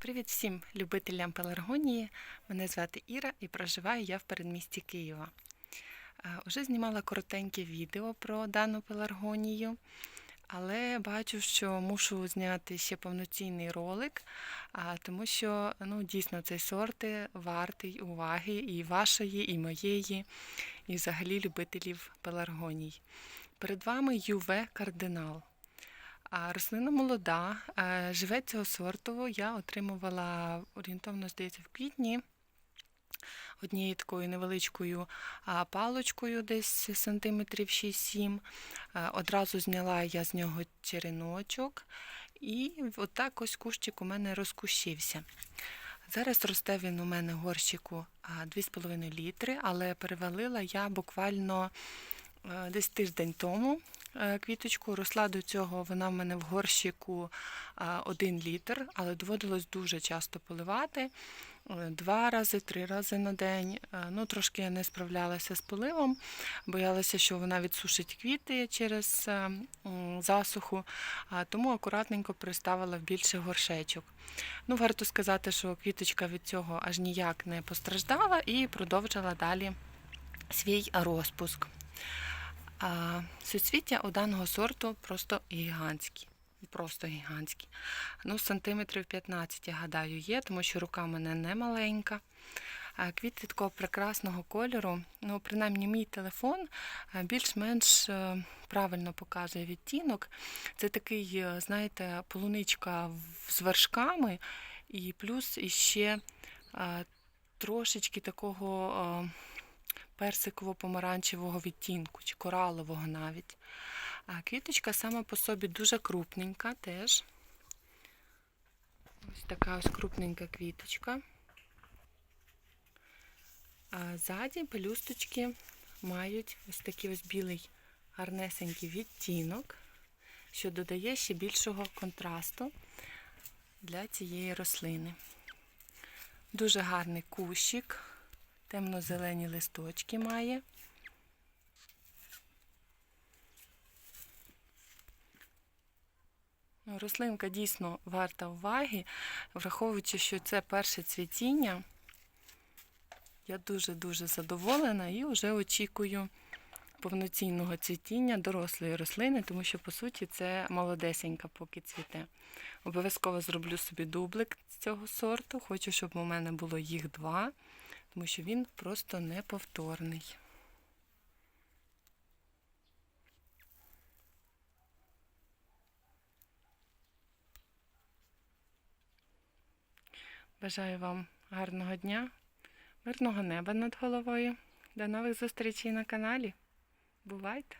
Привіт всім любителям пеларгонії. Мене звати Іра і проживаю я в передмісті Києва. Е, Уже знімала коротеньке відео про дану пеларгонію, але бачу, що мушу зняти ще повноцінний ролик, тому що ну, дійсно цей сорт вартий уваги і вашої, і моєї, і взагалі любителів пеларгоній. Перед вами ЮВ Кардинал. Рослина молода. Е, Живе цього сорту я отримувала орієнтовно, здається, в квітні однією такою невеличкою палочкою, десь сантиметрів 6-7. Е, Одразу зняла я з нього череночок, і отак ось кущик у мене розкущився. Зараз росте він у мене горщику 2,5 літри, але перевалила я буквально е, десь тиждень тому квіточку. Росла до цього вона в мене в горщику 1 літр, але доводилось дуже часто поливати. е, Два рази, три рази на день. Е, Ну, трошки я не справлялася з поливом, боялася, що вона відсушить квіти через е, засуху, тому акуратненько приставила в більше горшечок. Ну, варто сказати, що квіточка від цього аж ніяк не постраждала і продовжила далі свій розпуск. А суцвіття у даного сорту просто гігантські. Просто гігантські. Ну, сантиметрів 15, я гадаю, є, тому що рука в мене не маленька. Квіти такого прекрасного кольору. Ну, принаймні, мій телефон е, більш-менш е, правильно показує відтінок. Це такий, е, знаєте, полуничка з вершками, і плюс іще трошечки такого персиково-помаранчевого відтінку, чи коралового навіть. А квіточка сама по собі дуже крупненька теж. Ось така ось крупненька квіточка. А ззаді пелюсточки мають ось такий ось білий гарнесенький відтінок, що додає ще більшого контрасту для цієї рослини. Дуже гарний кущик, темно-зелені листочки має. Ну, Рослинка дійсно варта уваги, враховуючи, що це перше цвітіння. Я дуже-дуже задоволена і вже очікую повноцінного цвітіння дорослої рослини, тому що, по суті, це молодесенька, поки цвіте. Обов'язково зроблю собі дублик з цього сорту. Хочу, щоб у мене було їх два, тому що він просто неповторний. Бажаю вам гарного дня, мирного неба над головою. До нових зустрічей на каналі. Бувайте!